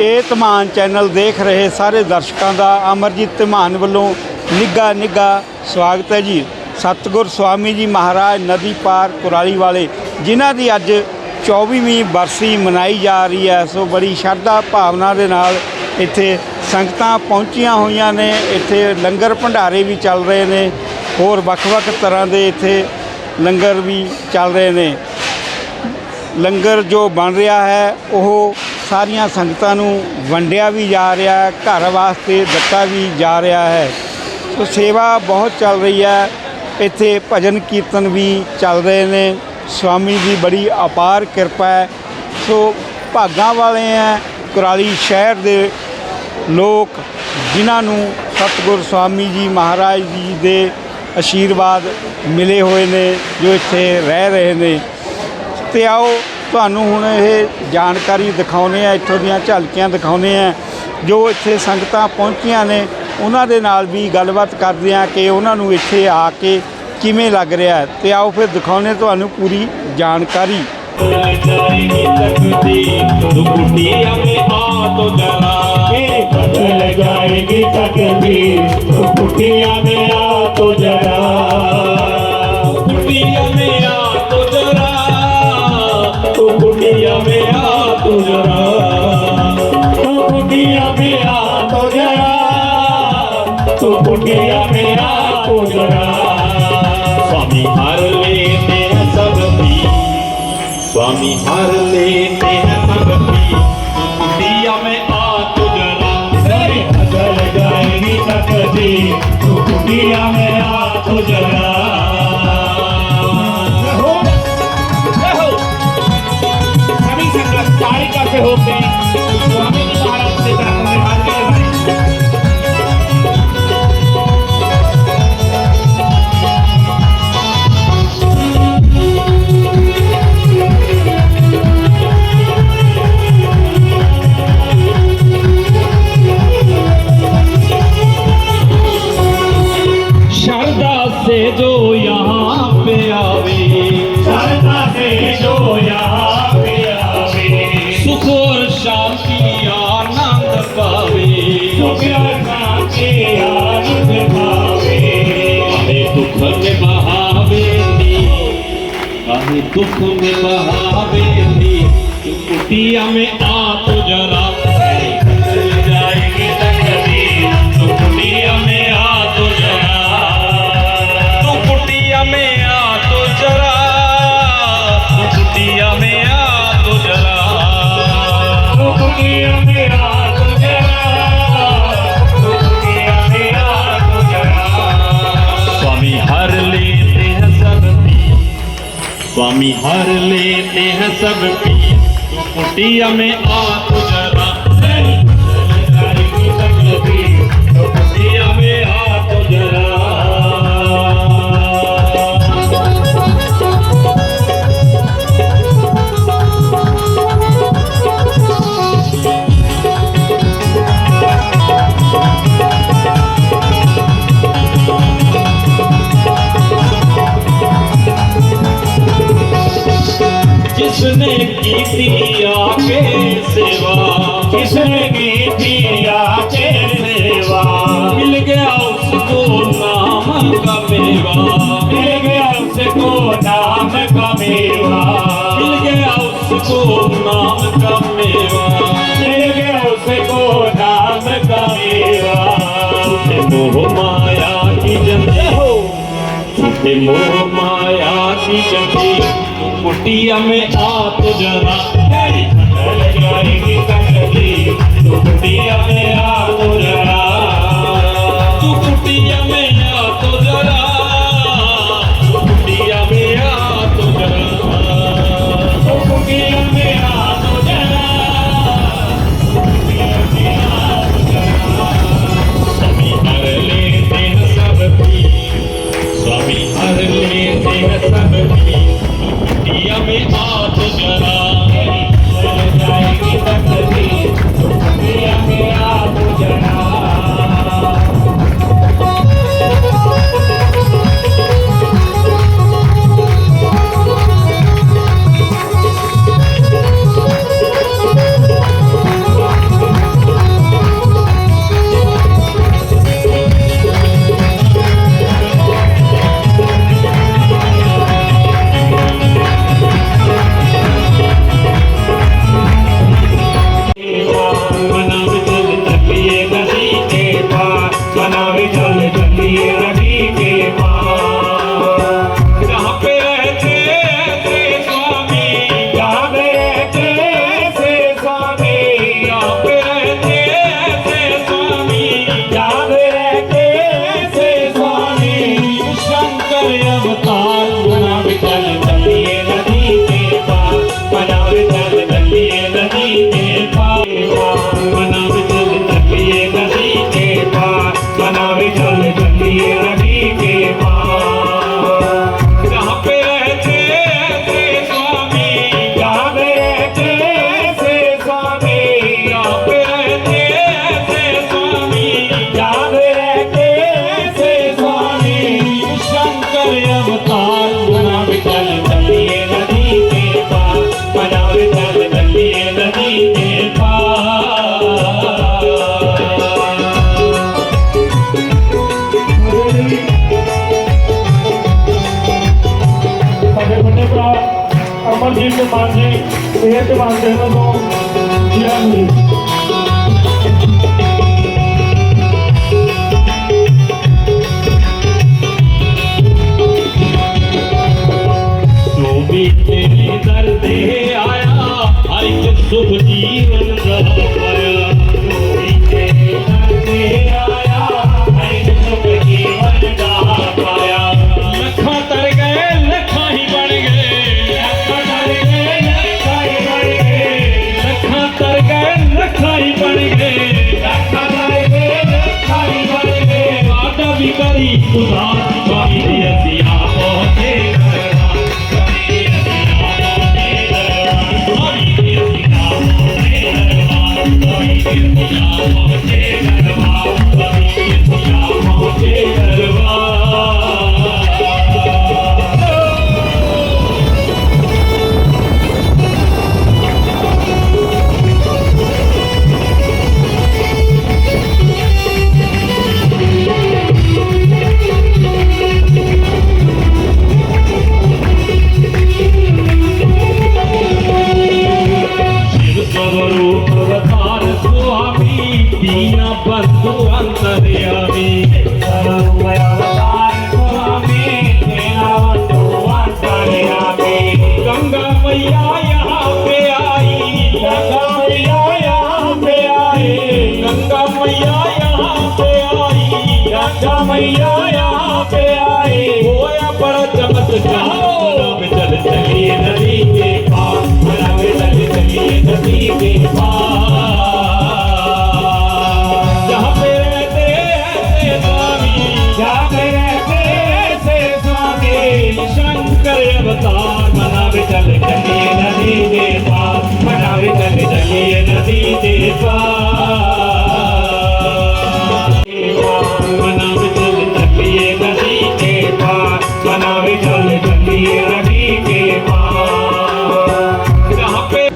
ਇਹ ਧਮਾਨ ਚੈਨਲ ਦੇਖ ਰਹੇ ਸਾਰੇ ਦਰਸ਼ਕਾਂ ਦਾ ਅਮਰਜੀਤ ਧਮਾਨ ਵੱਲੋਂ ਨਿੱਘਾ ਨਿੱਘਾ ਸਵਾਗਤ ਹੈ ਜੀ। ਸਤਿਗੁਰ ਸਵਾਮੀ ਜੀ ਮਹਾਰਾਜ ਨਦੀ ਪਾਰ ਕੁਰਾਲੀ ਵਾਲੇ, ਜਿਨ੍ਹਾਂ ਦੀ ਅੱਜ 24ਵੀਂ ਬਰਸੀ ਮਨਾਈ ਜਾ ਰਹੀ ਹੈ, ਸੋ ਬੜੀ ਸ਼ਰਧਾ ਭਾਵਨਾ ਦੇ ਨਾਲ ਇੱਥੇ ਸੰਗਤਾਂ ਪਹੁੰਚੀਆਂ ਹੋਈਆਂ ਨੇ। ਇੱਥੇ ਲੰਗਰ ਭੰਡਾਰੇ ਵੀ ਚੱਲ ਰਹੇ ਨੇ, ਹੋਰ ਵੱਖ-ਵੱਖ ਤਰ੍ਹਾਂ ਦੇ ਇੱਥੇ ਲੰਗਰ ਵੀ ਚੱਲ ਰਹੇ ਨੇ। ਲੰਗਰ ਜੋ ਬਣ ਰਿਹਾ ਹੈ, ਉਹ ਸਾਰੀਆਂ ਸੰਗਤਾਂ ਨੂੰ ਵੰਡਿਆ ਵੀ ਜਾ ਰਿਹਾ ਹੈ, ਘਰ ਵਾਸਤੇ ਦਿੱਤਾ ਵੀ ਜਾ ਰਿਹਾ ਹੈ। ਸੋ ਸੇਵਾ ਬਹੁਤ ਚੱਲ ਰਹੀ ਹੈ। ਇੱਥੇ ਭਜਨ ਕੀਰਤਨ ਵੀ ਚੱਲ ਰਹੇ ਨੇ। ਸਵਾਮੀ ਦੀ ਬੜੀ ਅਪਾਰ ਕਿਰਪਾ ਹੈ। ਸੋ ਭਾਗਾਂ ਵਾਲੇ ਹੈ ਕੁਰਾਲੀ ਸ਼ਹਿਰ ਦੇ ਲੋਕ, ਜਿਨ੍ਹਾਂ ਨੂੰ ਸਤਿਗੁਰ ਸਵਾਮੀ ਜੀ ਮਹਾਰਾਜ ਜੀ ਦੇ ਆਸ਼ੀਰਵਾਦ ਮਿਲੇ ਹੋਏ ਨੇ, ਜੋ ਇੱਥੇ ਰਹਿ ਰਹੇ ਨੇ। ਤੇ ਆਓ ਤੁਹਾਨੂੰ ਹੁਣ ਇਹ ਜਾਣਕਾਰੀ ਦਿਖਾਉਨੇ ਆ ਇੱਥੋਂ ਦੀਆਂ ਝਲਕੀਆਂ ਦਿਖਾਉਨੇ ਆ ਜੋ ਇੱਥੇ ਸੰਗਤਾਂ ਪਹੁੰਚੀਆਂ ਨੇ ਉਹਨਾਂ ਦੇ ਨਾਲ ਵੀ ਗੱਲਬਾਤ ਕਰਦੇ ਆ ਕਿ ਉਹਨਾਂ ਨੂੰ ਇੱਥੇ ਆ ਕੇ ਕਿਵੇਂ ਲੱਗ ਰਿਹਾ ਹੈ ਤੇ ਆਓ ਫਿਰ ਦਿਖਾਉਨੇ ਤੁਹਾਨੂੰ ਪੂਰੀ ਜਾਣਕਾਰੀ जाएगी तकदीर तो कुटिया में आ तो जरा स्वामी हर लेते हैं सब पी स्वामी हर लेते हैं सब पी कुटिया में आ तो जरा बदल जाएगी तकदीर तू कुटिया में आ तो जरा कारिका से होते हैं स्वामी जी महाराज से चरण में हाथ लगाएं। श्रद्धा से जो दुख में बहावे नी तू कुटिया में आ स्वामी हर लेते हैं सब पी तू कुटिया में आ तो ਕੀਤੀ ਆਕੇ ਸੇਵਾ ਕਿਸਨੇ ਗਿਆ ਉਸ ਕੋ ਨਾਮ ਦਾ ਨਾਮ ਦਾ ਮੇਵਾ ਗਿਆ ਉਸ ਕੋ ਨਾਮ ਦਾ ਕੋ ਨਾਮ ਦਾ ਹੋ की जंदे तू कुटिया में आ तो जरा बदल जाएगी तकदीर तू कुटिया में Thank. के बांधे पेट बांधे तो किया नहीं। तो तेरी दर्द आया आई तो सुख 不走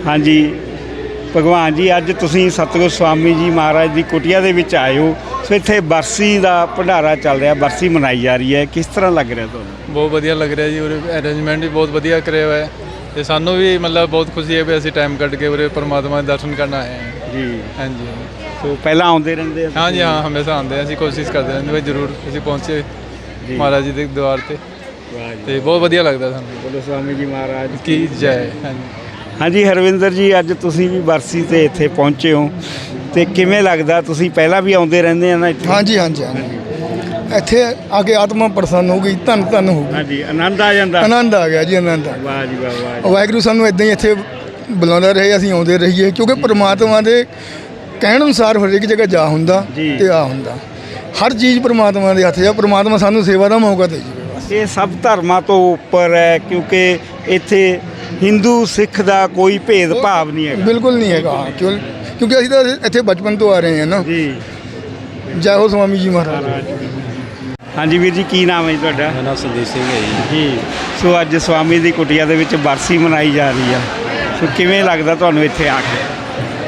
ਹਾਂਜੀ, ਭਗਵਾਨ ਜੀ, ਅੱਜ ਤੁਸੀਂ ਸਤਿਗੁਰ ਸਵਾਮੀ ਜੀ ਮਹਾਰਾਜ ਦੀ ਕੁਟੀਆ ਦੇ ਵਿੱਚ ਆਏ ਹੋ। ਸੋ ਇੱਥੇ ਬਰਸੀ ਦਾ ਭੰਡਾਰਾ ਚੱਲ ਰਿਹਾ, ਬਰਸੀ ਮਨਾਈ ਜਾ ਰਹੀ ਹੈ। ਕਿਸ ਤਰ੍ਹਾਂ ਲੱਗ ਰਿਹਾ ਤੁਹਾਨੂੰ? ਬਹੁਤ ਵਧੀਆ ਲੱਗ ਰਿਹਾ ਜੀ, ਉਰੇ ਅਰੇਂਜਮੈਂਟ ਵੀ ਬਹੁਤ ਵਧੀਆ ਕਰਿਆ ਹੋਇਆ ਹੈ। ਤੇ ਸਾਨੂੰ ਵੀ ਮਤਲਬ ਬਹੁਤ ਖੁਸ਼ੀ ਹੈ ਵੀ ਅਸੀਂ ਟਾਈਮ ਕੱਢ ਕੇ ਉਰੇ ਪਰਮਾਤਮਾ ਦੇ ਦਰਸ਼ਨ ਕਰਨ ਆਏ ਹਾਂ। ਜੀ। ਹਾਂਜੀ। ਸੋ ਪਹਿਲਾਂ ਆਉਂਦੇ ਰਹਿੰਦੇ ਆ ਹਾਂਜੀ ਹਾਂ ਹਮੇਸ਼ਾ ਆਉਂਦੇ ਹਾਂ ਅਸੀਂ ਕੋਸ਼ਿਸ਼ ਕਰਦੇ ਰਹਿੰਦੇ ਵੀ ਜ਼ਰੂਰ ਅਸੀਂ ਪਹੁੰਚੇ ਮਹਾਰਾਜ ਜੀ ਦੇ ਦਰਬਾਰ ਤੇ। ਵਾਹ ਜੀ। ਤੇ ਬਹੁਤ ਵਧੀਆ ਲੱਗਦਾ ਸਾਨੂੰ। ਬੋਲੋ ਸਵਾਮੀ ਜੀ ਮਹਾਰਾਜ। ਕੀ ਜੈ। ਹਾਂਜੀ। ਹਾਂਜੀ ਹਰਵਿੰਦਰ ਜੀ ਅੱਜ ਤੁਸੀਂ ਵੀ ਬਰਸੀ ਤੇ ਇੱਥੇ ਪਹੁੰਚੇ ਹੋ। ਤੇ ਕਿਵੇਂ ਲੱਗਦਾ? ਤੁਸੀਂ ਪਹਿਲਾਂ ਵੀ ਆਉਂਦੇ ਰਹਿੰਦੇ ਆ ਨਾ ਇੱਥੇ? ਹਾਂਜੀ ਹਾਂਜੀ ਹਾਂਜੀ। ਇੱਥੇ ਆ ਕੇ ਆਤਮਾ ਪ੍ਰਸੰਨ ਹੋ ਗਈ ਧੰਨ ਧੰਨ ਹੋ ਗਈ। ਹਾਂਜੀ ਆਨੰਦ ਆ ਜਾਂਦਾ। ਆਨੰਦ ਆ ਗਿਆ ਜੀ ਆਨੰਦ ਆ ਗਿਆ। ਵਾਹ ਜੀ ਵਾਹ ਵਾਹ ਜੀ। ਵਾਹਿਗੁਰੂ ਸਾਨੂੰ ਇਦਾਂ ਹੀ ਇੱਥੇ ਬੁਲਾਉਂਦਾ ਰਹੇ ਅਸੀਂ ਆਉਂਦੇ ਰਹੀਏ ਕਿਉਂਕਿ ਪ੍ਰਮਾਤਮਾ ਦੇ ਕਹਿਣ ਅਨੁਸਾਰ ਹਰੇਕ ਜਗ੍ਹਾ ਜਾ ਹੁੰਦਾ। ਤੇ ਆ ਹੁੰਦਾ। ਹਰ ਚੀਜ਼ ਪ੍ਰਮਾਤਮਾ ਦੇ ਹੱਥ 'ਚ ਆ ਪ੍ਰਮਾਤਮਾ ਸਾਨੂੰ ਸੇਵਾ ਦਾ ਮੌਕਾ ਦੇ ਜੀ। ਇਹ ਸਭ ਧਰਮਾਂ ਤੋਂ ਉੱਪਰ ਹੈ ਕਿਉਂਕਿ ਇੱਥੇ ਹਿੰਦੂ ਸਿੱਖ ਦਾ ਕੋਈ ਭੇਦ ਭਾਵ ਨਹੀਂ ਹੈਗਾ। ਬਿਲਕੁਲ ਨਹੀਂ ਹੈਗਾ ਹਾਂ, ਕਿਉਂ ਕਿਉਂਕਿ ਅਸੀਂ ਤਾਂ ਇੱਥੇ ਬਚਪਨ ਤੋਂ ਆ ਰਹੇ ਹਾਂ ਨਾ। ਜੀ। ਜੈ ਹੋ ਸਵਾਮੀ ਜੀ ਮਹਾਰਾਜ। ਹਾਂਜੀ ਵੀਰ ਜੀ ਕੀ ਨਾਮ ਹੈ ਜੀ ਤੁਹਾਡਾ? ਮੇਰਾ ਨਾਮ ਸੰਦੀਪ ਸਿੰਘ ਹੈ ਜੀ। ਜੀ। ਸੋ ਅੱਜ ਸਵਾਮੀ ਦੀ ਕੁਟੀਆ ਦੇ ਵਿੱਚ ਬਰਸੀ ਮਨਾਈ ਜਾ ਰਹੀ ਆ। ਸੋ ਕਿਵੇਂ ਲੱਗਦਾ ਤੁਹਾਨੂੰ ਇੱਥੇ ਆ ਕੇ?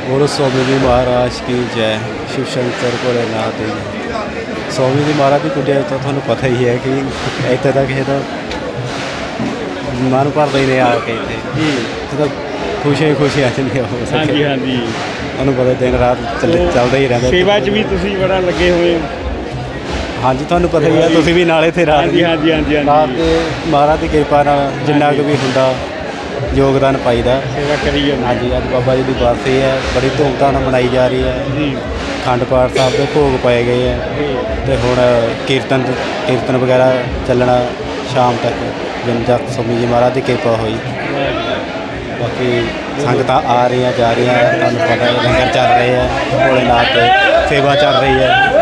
ਬੋਲੋ ਸਵਾਮੀ ਜੀ ਮਹਾਰਾਜ ਕੀ ਜੈ ਸ਼ਿਵ ਸ਼ੰਕਰ ਭੋਲੇਨਾਥ ਜੀ। ਸਵਾਮੀ ਜੀ ਮਹਾਰਾਜ ਦੀ ਕੁਟੀਆ ਤਾਂ ਤੁਹਾਨੂੰ ਪਤਾ ਹੀ ਹੈ ਕਿ ਇੱਥੇ ਤੱਕ ਇਹ ਤਾਂ ਮਨ ਭਰਦਾ ਹੀ ਨਹੀਂ ਆ ਕੇ ਇੱਥੇ। ਜੀ। ਇੱਥੇ ਤਾਂ ਖੁਸ਼ੀਆਂ ਹੀ ਖੁਸ਼ੀਆਂ ਆ ਜਾਂਦੀਆਂ ਹੋ ਸਕੇ ਹਾਂਜੀ ਹਾਂਜੀ। ਤੁਹਾਨੂੰ ਪਤਾ ਦਿਨ ਰਾਤ ਚੱਲ- ਚੱਲਦਾ ਹੀ ਰਹਿੰਦਾ। ਸੇਵਾ 'ਚ ਵੀ ਤੁਸੀਂ ਬੜਾ ਲੱਗੇ ਹੋਏ ਹੋ। ਹਾਂਜੀ ਤੁਹਾਨੂੰ ਪਤਾ ਹੀ ਹੈ ਤੁਸੀਂ ਵੀ ਨਾਲੇ ਤੇ ਰਾਤ ਹਾਂਜੀ ਹਾਂਜੀ ਹਾਂਜੀ ਰਾਤ ਮਹਾਰਾਜ ਦੀ ਕਿਰਪਾ ਨਾਲ ਜਿੰਨਾ ਕੁ ਵੀ ਹੁੰਦਾ ਯੋਗਦਾਨ ਪਾਈਦਾ। ਸੇਵਾ ਕਰੀ ਜਾਂਦੇ। ਹਾਂਜੀ ਅੱਜ ਬਾਬਾ ਜੀ ਦੀ ਬਰਸੀ ਹੈ। ਬੜੀ ਧੂਮਧਾਮ ਨਾਲ ਮਨਾਈ ਜਾ ਰਹੀ ਹੈ। ਜੀ। ਖੰਡ ਪਾਠ ਸਾਹਿਬ ਦੇ ਭੋਗ ਪਾਏ ਗਏ ਹੈ। ਤੇ ਹੁਣ ਕੀਰਤਨ ਕੀਰਤਨ ਵਗੈਰਾ ਚੱਲਣਾ ਸ਼ਾਮ ਤੱਕ। ਜਿੰਨ ਤੱਕ ਸਵਾਮੀ ਜੀ ਮਹਾਰਾਜ ਦੀ ਕਿਰਪਾ ਹੋਈ। ਬਾਕੀ ਸੰਗਤਾਂ ਆ ਰਹੀਆਂ ਜਾ ਰਹੀਆਂ ਤੁਹਾਨੂੰ ਪਤਾ ਹੈ ਲੰਗਰ ਚੱਲ ਰਹੇ ਹੈ। ਭੋਲੇਨਾਥ ਤੇ ਸੇਵਾ ਚੱਲ ਰਹੀ ਹੈ।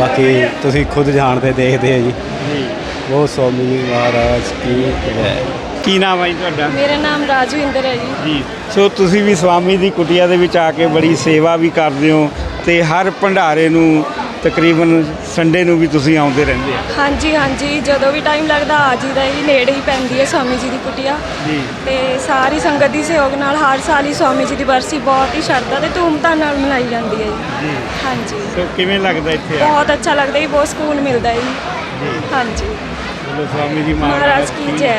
ਬਾਕੀ ਤੁਸੀਂ ਖੁਦ ਜਾਣਦੇ ਦੇਖਦੇ ਹੋ ਜੀ। ਜੀ। ਉਹ ਸਵਾਮੀ ਜੀ ਮਹਾਰਾਜ ਕੀ ਹੈ ਕੀ ਨਾਮ ਹੈ ਜੀ ਤੁਹਾਡਾ? ਮੇਰਾ ਨਾਮ ਰਾਜਵਿੰਦਰ ਹੈ ਜੀ। ਜੀ। ਸੋ ਤੁਸੀਂ ਵੀ ਸਵਾਮੀ ਦੀ ਕੁਟੀਆ ਦੇ ਵਿੱਚ ਆ ਕੇ ਬੜੀ ਸੇਵਾ ਵੀ ਕਰਦੇ ਹੋ ਤੇ ਹਰ ਭੰਡਾਰੇ ਨੂੰ ਤਕਰੀਬਨ ਸੰਡੇ ਨੂੰ ਵੀ ਤੁਸੀਂ ਆਉਂਦੇ ਰਹਿੰਦੇ ਆ ਹਾਂਜੀ ਹਾਂਜੀ। ਜਦੋਂ ਵੀ ਟਾਈਮ ਲੱਗਦਾ ਆ ਜੀਦਾ ਜੀ ਨੇੜੇ ਹੀ ਪੈਂਦੀ ਹੈ ਸਵਾਮੀ ਜੀ ਦੀ ਕੁਟੀਆ। ਜੀ। ਤੇ ਸਾਰੀ ਸੰਗਤ ਦੀ ਸਹਿਯੋਗ ਨਾਲ ਹਰ ਸਾਲ ਹੀ ਸਵਾਮੀ ਜੀ ਦੀ ਬਰਸੀ ਬਹੁਤ ਹੀ ਸ਼ਰਧਾ ਤੇ ਧੂਮਧਾਮ ਨਾਲ ਮਨਾਈ ਜਾਂਦੀ ਹੈ ਜੀ। ਹਾਂਜੀ। ਸੋ ਕਿਵੇਂ ਲੱਗਦਾ ਇੱਥੇ ਆ? ਬਹੁਤ ਅੱਛਾ ਲੱਗਦਾ ਜੀ ਬਹੁਤ ਸਕੂਨ ਮਿਲਦਾ ਜੀ। ਹਾਂਜੀ। ਸਵਾਮੀ ਜੀ ਮਹਾਰਾਜ ਕੀ ਜੈ।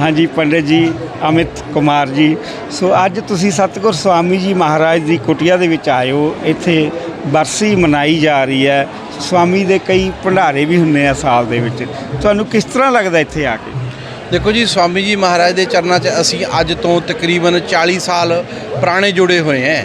ਹਾਂਜੀ ਪੰਡਿਤ ਜੀ ਅਮਿਤ ਕੁਮਾਰ ਜੀ। ਸੋ ਅੱਜ ਤੁਸੀਂ ਸਤਿਗੁਰ ਸਵਾਮੀ ਜੀ ਮਹਾਰਾਜ ਦੀ ਕੁਟੀਆ ਦੇ ਵਿੱਚ ਹੋ। ਇੱਥੇ ਬਰਸੀ ਮਨਾਈ ਜਾ ਰਹੀ ਹੈ। ਸਵਾਮੀ ਦੇ ਕਈ ਭੰਡਾਰੇ ਵੀ ਹੁੰਦੇ ਆ ਸਾਲ ਦੇ ਵਿੱਚ। ਤੁਹਾਨੂੰ ਕਿਸ ਤਰ੍ਹਾਂ ਲੱਗਦਾ ਇੱਥੇ ਆ ਕੇ? ਦੇਖੋ ਜੀ ਸਵਾਮੀ ਜੀ ਮਹਾਰਾਜ ਦੇ ਚਰਨਾਂ 'ਚ ਅਸੀਂ ਅੱਜ ਤੋਂ ਤਕਰੀਬਨ 40 ਸਾਲ ਪੁਰਾਣੇ ਜੁੜੇ ਹੋਏ ਹਾਂ।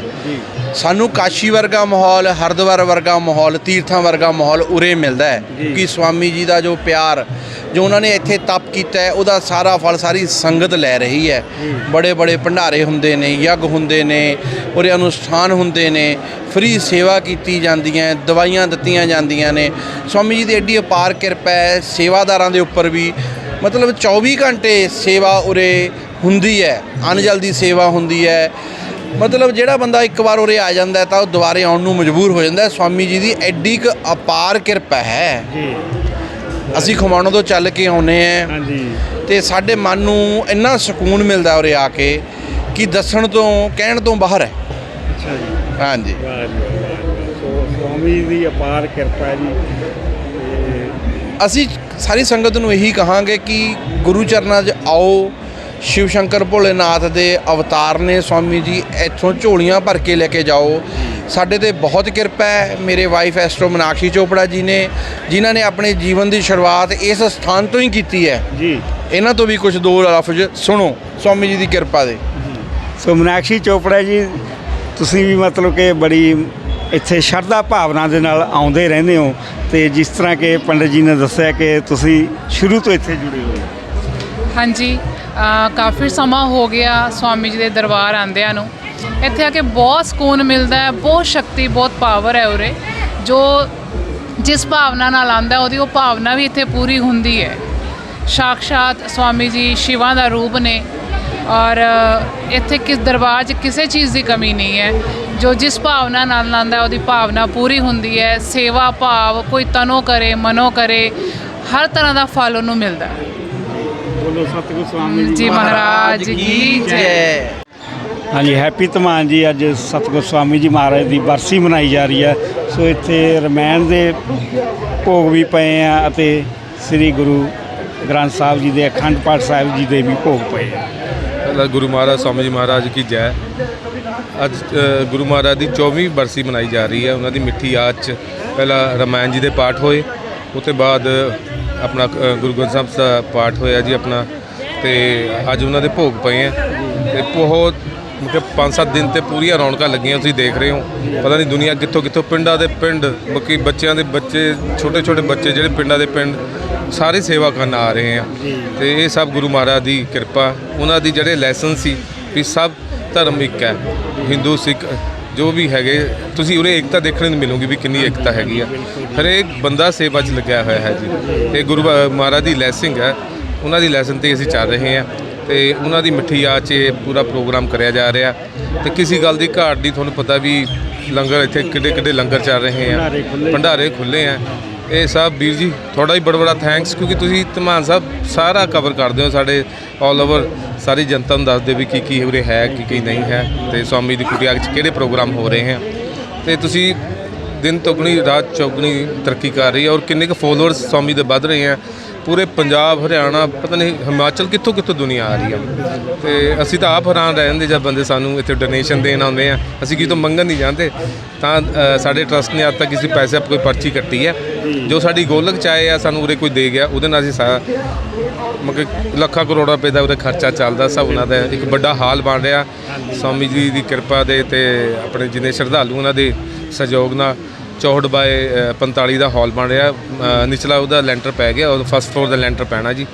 ਸਾਨੂੰ ਕਾਸ਼ੀ ਵਰਗਾ ਮਾਹੌਲ ਹਰਿਦੁਆਰ ਵਰਗਾ ਮਾਹੌਲ ਤੀਰਥਾਂ ਵਰਗਾ ਮਾਹੌਲ ਉਰੇ ਮਿਲਦਾ ਹੈ ਕਿ ਸਵਾਮੀ ਜੀ ਦਾ ਜੋ ਪਿਆਰ ਜੋ ਉਹਨਾਂ ਨੇ ਇੱਥੇ ਤਪ ਕੀਤਾ ਹੈ ਉਹਦਾ ਸਾਰਾ ਫਲ ਸਾਰੀ ਸੰਗਤ ਲੈ ਰਹੀ ਹੈ। ਬੜੇ ਬੜੇ ਭੰਡਾਰੇ ਹੁੰਦੇ ਨੇ ਯੱਗ ਹੁੰਦੇ ਨੇ ਉਰੇ ਅਨੁਸ਼ਠਾਨ ਹੁੰਦੇ ਨੇ ਫ੍ਰੀ ਸੇਵਾ ਕੀਤੀ ਜਾਂਦੀਆਂ ਹੈ, ਦਵਾਈਆਂ ਦਿੱਤੀਆਂ ਜਾਂਦੀਆਂ ਨੇ। ਸਵਾਮੀ ਜੀ ਦੀ ਐਡੀ ਅਪਾਰ ਕਿਰਪਾ ਹੈ ਸੇਵਾਦਾਰਾਂ ਦੇ ਉੱਪਰ ਵੀ। ਮਤਲਬ 24 ਘੰਟੇ ਸੇਵਾ ਉਰੇ ਹੁੰਦੀ ਹੈ ਅਨਜਲ ਦੀ ਸੇਵਾ ਹੁੰਦੀ ਹੈ। ਮਤਲਬ ਜਿਹੜਾ ਬੰਦਾ ਇੱਕ ਵਾਰ ਉਰੇ ਆ ਜਾਂਦਾ ਤਾਂ ਉਹ ਦੁਬਾਰੇ ਆਉਣ ਨੂੰ ਮਜਬੂਰ ਹੋ ਜਾਂਦਾ ਹੈ। ਸਵਾਮੀ ਜੀ ਦੀ ਐਡੀ ਕੁ ਅਪਾਰ ਕਿਰਪਾ ਹੈ। ਜੀ। ਅਸੀਂ ਖਮਾਣੋਂ ਤੋਂ ਚੱਲ ਕੇ ਆਉਨੇ ਆ ਹਾਂਜੀ। ਤੇ ਸਾਡੇ ਮਨ ਨੂੰ ਇੰਨਾ ਸਕੂਨ ਮਿਲਦਾ ਉਰੇ ਆ ਕੇ ਕਿ ਦੱਸਣ ਤੋਂ ਕਹਿਣ ਤੋਂ ਬਾਹਰ ਹੈ। ਅੱਛਾ ਜੀ। ਹਾਂਜੀ। ਸਵਾਮੀ ਦੀ ਅਪਾਰ ਕਿਰਪਾ ਜੀ। ਅਸੀਂ ਸਾਰੀ ਸੰਗਤ ਨੂੰ ਇਹੀ ਕਹਾਂਗੇ ਕਿ ਗੁਰੂ ਚਰਨਾਂ 'ਚ ਆਓ। ਸ਼ਿਵ ਸ਼ੰਕਰ ਭੋਲੇਨਾਥ ਦੇ ਅਵਤਾਰ ਨੇ ਸਵਾਮੀ ਜੀ ਇੱਥੋਂ ਝੋਲੀਆਂ ਭਰ ਕੇ ਲੈ ਕੇ ਜਾਓ। ਸਾਡੇ ਤੇ ਬਹੁਤ ਕਿਰਪਾ ਹੈ। ਮੇਰੇ ਵਾਈਫ ਐਸਟ੍ਰੋ ਮਨਾਕਸ਼ੀ ਚੋਪੜਾ ਜੀ ਨੇ ਜਿਨ੍ਹਾਂ ਨੇ ਆਪਣੇ ਜੀਵਨ ਦੀ ਸ਼ੁਰੂਆਤ ਇਸ ਸਥਾਨ ਤੋਂ ਹੀ ਕੀਤੀ ਹੈ। ਜੀ। ਇਹਨਾਂ ਤੋਂ ਵੀ ਕੁਝ ਦੋ ਲਫ਼ਜ਼ ਸੁਣੋ ਸਵਾਮੀ ਜੀ ਦੀ ਕਿਰਪਾ ਦੇ। ਸੋ ਮਨਾਕਸ਼ੀ ਚੋਪੜਾ ਜੀ ਤੁਸੀਂ ਵੀ ਮਤਲਬ ਕਿ ਬੜੀ ਇੱਥੇ ਸ਼ਰਧਾ ਭਾਵਨਾ ਦੇ ਨਾਲ ਆਉਂਦੇ ਰਹਿੰਦੇ ਹੋ ਤੇ ਜਿਸ ਤਰ੍ਹਾਂ ਕਿ ਪੰਡਿਤ ਜੀ ਨੇ ਦੱਸਿਆ ਕਿ ਤੁਸੀਂ ਸ਼ੁਰੂ ਤੋਂ ਇੱਥੇ ਜੁੜੇ ਹੋਏ ਹੋ। ਹਾਂਜੀ। ਕਾਫੀ ਸਮਾਂ ਹੋ ਗਿਆ ਸਵਾਮੀ ਜੀ ਦੇ ਦਰਬਾਰ ਆਂਦਿਆਂ ਨੂੰ। ਇੱਥੇ ਆ ਕੇ ਬਹੁਤ ਸਕੂਨ ਮਿਲਦਾ ਹੈ, ਬਹੁਤ ਸ਼ਕਤੀ, ਬਹੁਤ ਪਾਵਰ ਹੈ ਉਰੇ। ਜੋ ਜਿਸ ਭਾਵਨਾ ਨਾਲ ਆਂਦਾ, ਉਹਦੀ ਉਹ ਭਾਵਨਾ ਵੀ ਇੱਥੇ ਪੂਰੀ ਹੁੰਦੀ ਹੈ। ਸਾਕਸ਼ਾਤ ਸਵਾਮੀ ਜੀ ਸ਼ਿਵਾ ਦਾ ਰੂਪ ਨੇ ਔਰ ਇੱਥੇ ਕਿਸ ਦਰਬਾਰ 'ਚ ਕਿਸੇ ਚੀਜ਼ ਦੀ ਕਮੀ ਨਹੀਂ ਹੈ। ਜੋ ਜਿਸ ਭਾਵਨਾ ਨਾਲ ਆਂਦਾ, ਉਹਦੀ ਭਾਵਨਾ ਪੂਰੀ ਹੁੰਦੀ ਹੈ। ਸੇਵਾ ਭਾਵ ਕੋਈ ਤਨੋ ਕਰੇ, ਮਨੋ ਕਰੇ, ਹਰ ਤਰ੍ਹਾਂ ਦਾ ਫਲ ਉਹਨੂੰ ਮਿਲਦਾ। ਹੈ ਬੋਲੋ ਸਤਿਗੁਰ ਸਵਾਮੀ ਜੀ। ਮਹਾਰਾਜ ਕੀ ਜੈ। ਹਾਂਜੀ ਹੈਪੀ ਧਮਾਨ ਜੀ ਅੱਜ ਸਤਿਗੁਰ ਸਵਾਮੀ ਜੀ ਮਹਾਰਾਜ ਦੀ ਬਰਸੀ ਮਨਾਈ ਜਾ ਰਹੀ ਹੈ। ਸੋ ਇੱਥੇ ਰਮਾਇਣ ਦੇ ਭੋਗ ਵੀ ਪਏ ਆ ਅਤੇ ਸ੍ਰੀ ਗੁਰੂ ਗ੍ਰੰਥ ਸਾਹਿਬ ਜੀ ਦੇ ਅਖੰਡ ਪਾਠ ਸਾਹਿਬ ਜੀ ਦੇ ਵੀ ਭੋਗ ਪਏ ਆ। ਪਹਿਲਾਂ ਗੁਰੂ ਮਹਾਰਾਜ ਸਵਾਮੀ ਜੀ ਮਹਾਰਾਜ ਕੀ ਜੈ। ਅੱਜ ਗੁਰੂ ਮਹਾਰਾਜ ਦੀ 24ਵੀਂ ਬਰਸੀ ਮਨਾਈ ਜਾ ਰਹੀ ਹੈ। ਉਹਨਾਂ ਦੀ ਮਿੱਠੀ ਯਾਦ 'ਚ ਪਹਿਲਾਂ ਰਮਾਇਣ ਜੀ ਦੇ ਪਾਠ ਹੋਏ ਉਸ ਤੋਂ ਬਾਅਦ ਆਪਣਾ ਅ, ਗੁਰੂ ਗ੍ਰੰਥ ਸਾਹਿਬ ਦਾ ਪਾਠ ਹੋਇਆ ਜੀ ਆਪਣਾ ਤੇ ਅੱਜ ਉਹਨਾਂ ਦੇ ਭੋਗ ਪਏ ਆ। ਤੇ ਬਹੁਤ ਮਤਲਬ 5-7 ਦਿਨ ਤੇ ਪੂਰੀਆਂ ਰੌਣਕਾਂ ਲੱਗੀਆਂ ਤੁਸੀਂ ਦੇਖ ਰਹੇ ਹੋ। ਪਤਾ ਨਹੀਂ ਦੁਨੀਆ ਕਿੱਥੋਂ ਕਿੱਥੋਂ ਪਿੰਡਾਂ ਦੇ ਪਿੰਡ ਬਾਕੀ ਬੱਚਿਆਂ ਦੇ ਬੱਚੇ ਛੋਟੇ ਛੋਟੇ ਬੱਚੇ ਜਿਹੜੇ ਪਿੰਡਾਂ ਦੇ ਪਿੰਡ ਸਾਰੇ ਸੇਵਾ ਕਰਨ ਆ ਰਹੇ ਆ। ਤੇ ਇਹ ਸਭ ਗੁਰੂ ਮਹਾਰਾਜ ਦੀ ਕਿਰਪਾ ਉਹਨਾਂ ਦੀ ਜਿਹੜੇ ਲੈਸਨ ਸੀ ਵੀ ਸਭ ਧਰਮ ਇੱਕ ਹੈ ਹਿੰਦੂ ਸਿੱਖ ਜੋ ਵੀ ਹੈਗੇ, ਤੁਸੀਂ ਉਰੇ ਏਕਤਾ ਦੇਖਣ ਨੂੰ ਮਿਲੂਗੀ ਵੀ ਕਿੰਨੀ ਏਕਤਾ ਹੈਗੀ ਆ। ਹਰੇਕ ਬੰਦਾ ਸੇਵਾ 'ਚ ਲੱਗਿਆ ਹੋਇਆ ਹੈ ਜੀ। ਇਹ ਗੁਰੂ ਮਹਾਰਾਜ ਦੀ ਲੈਸਿੰਗ ਹੈ, ਉਹਨਾਂ ਦੀ ਲੈਸਨ ਤੇ ਅਸੀਂ ਚੱਲ ਰਹੇ ਹਾਂ। ਤੇ ਉਹਨਾਂ ਦੀ ਮਿੱਠੀ ਯਾਦ 'ਚ ਇਹ ਪੂਰਾ ਪ੍ਰੋਗਰਾਮ ਕਰਿਆ ਜਾ ਰਿਹਾ। ਤੇ ਕਿਸੇ ਗੱਲ ਦੀ ਘਾਟ ਦੀ ਤੁਹਾਨੂੰ ਪਤਾ ਵੀ ਲੰਗਰ ਇੱਥੇ ਕਿੱਡੇ ਕਿੱਡੇ ਲੰਗਰ ਚੱਲ ਰਹੇ ਆ। ਭੰਡਾਰੇ ਖੁੱਲੇ ਆ। ਇਹ ਸਾਹਿਬ ਵੀਰ ਜੀ, ਤੁਹਾਡਾ ਹੀ ਬੜਾ ਬੜਾ ਥੈਂਕਸ ਕਿਉਂਕਿ ਤੁਸੀਂ ਧਮਾਨ ਸਾਹਿਬ ਸਾਰਾ ਕਵਰ ਕਰਦੇ ਹੋ ਸਾਡੇ ਆਲ ਓਵਰ ਸਾਰੀ ਜਨਤਾ ਨੂੰ ਦੱਸਦੇ ਵੀ ਕੀ ਕੀ ਉਰੇ ਹੈ ਕੀ ਕੀ ਨਹੀਂ ਹੈ, ਤੇ ਸਵਾਮੀ ਦੀ ਕੁਟੀਆ 'ਚ ਕਿਹੜੇ ਪ੍ਰੋਗਰਾਮ ਹੋ ਰਹੇ ਹਨ। ਤੇ ਤੁਸੀਂ ਦਿਨ ਦੁਗਣੀ ਰਾਤ ਚੌਗਣੀ ਤਰੱਕੀ ਕਰ ਰਹੀ ਹੈ ਔਰ ਕਿੰਨੇ ਕੁ ਫੋਲੋਅਰਸ ਸਵਾਮੀ ਦੇ ਵੱਧ ਰਹੇ ਹੈ। ਪੂਰੇ ਪੰਜਾਬ ਹਰਿਆਣਾ ਪਤਾ ਨਹੀਂ ਹਿਮਾਚਲ ਕਿੱਥੋਂ ਕਿੱਥੋਂ ਦੁਨੀਆ ਆ ਰਹੀ ਹੈ ਤੇ ਅਸੀਂ ਤਾਂ ਆਪ ਹੈਰਾਨ ਰਹਿ ਜਾਂਦੇ ਜਦ ਬੰਦੇ ਸਾਨੂੰ ਇੱਥੇ ਡੋਨੇਸ਼ਨ ਦੇਣ ਆਉਂਦੇ ਆ। ਅਸੀਂ ਕਿਤੋਂ ਮੰਗਣ ਨਹੀਂ ਜਾਂਦੇ। ਤਾਂ ਸਾਡੇ ਟਰਸਟ ਨੇ ਅੱਜ ਤੱਕ ਕਿਸੇ ਪੈਸੇ ਆਪ ਕੋਈ ਪਰਚੀ ਕੱਟੀ ਹੈ ਜੋ ਸਾਡੀ ਗੋਲਕ ਚ ਆਏ ਆ ਸਾਨੂੰ ਉਰੇ ਕੋਈ ਦੇ ਗਿਆ ਉਹਦੇ ਨਾਲ ਅਸੀਂ ਸਾਰਾ ਮਤਲਬ ਲੱਖਾਂ ਕਰੋੜਾਂ ਰੁਪਏ ਦਾ ਉਹਦਾ ਖਰਚਾ ਚੱਲਦਾ ਸਭ ਉਹਨਾਂ ਦਾ ਇੱਕ ਵੱਡਾ ਹਾਲ ਬਣ ਰਿਹਾ। ਸਵਾਮੀ ਜੀ ਦੀ ਕਿਰਪਾ ਦੇ ਤੇ ਆਪਣੇ ਜਿੰਨੇ ਸ਼ਰਧਾਲੂ ਉਹਨਾਂ ਦੇ ਸਹਿਯੋਗ ਨਾਲ 64 ਬਾਏ ਅ, 45 ਦਾ ਹਾਲ ਬਣ ਰਿਹਾ। ਨਿਚਲਾ ਉਹਦਾ ਲੈਂਟਰ ਪੈ ਗਿਆ ਉਹ ਫਸਟ ਫਲੋਰ ਦਾ ਲੈਂਟਰ ਪੈਣਾ ਜੀ।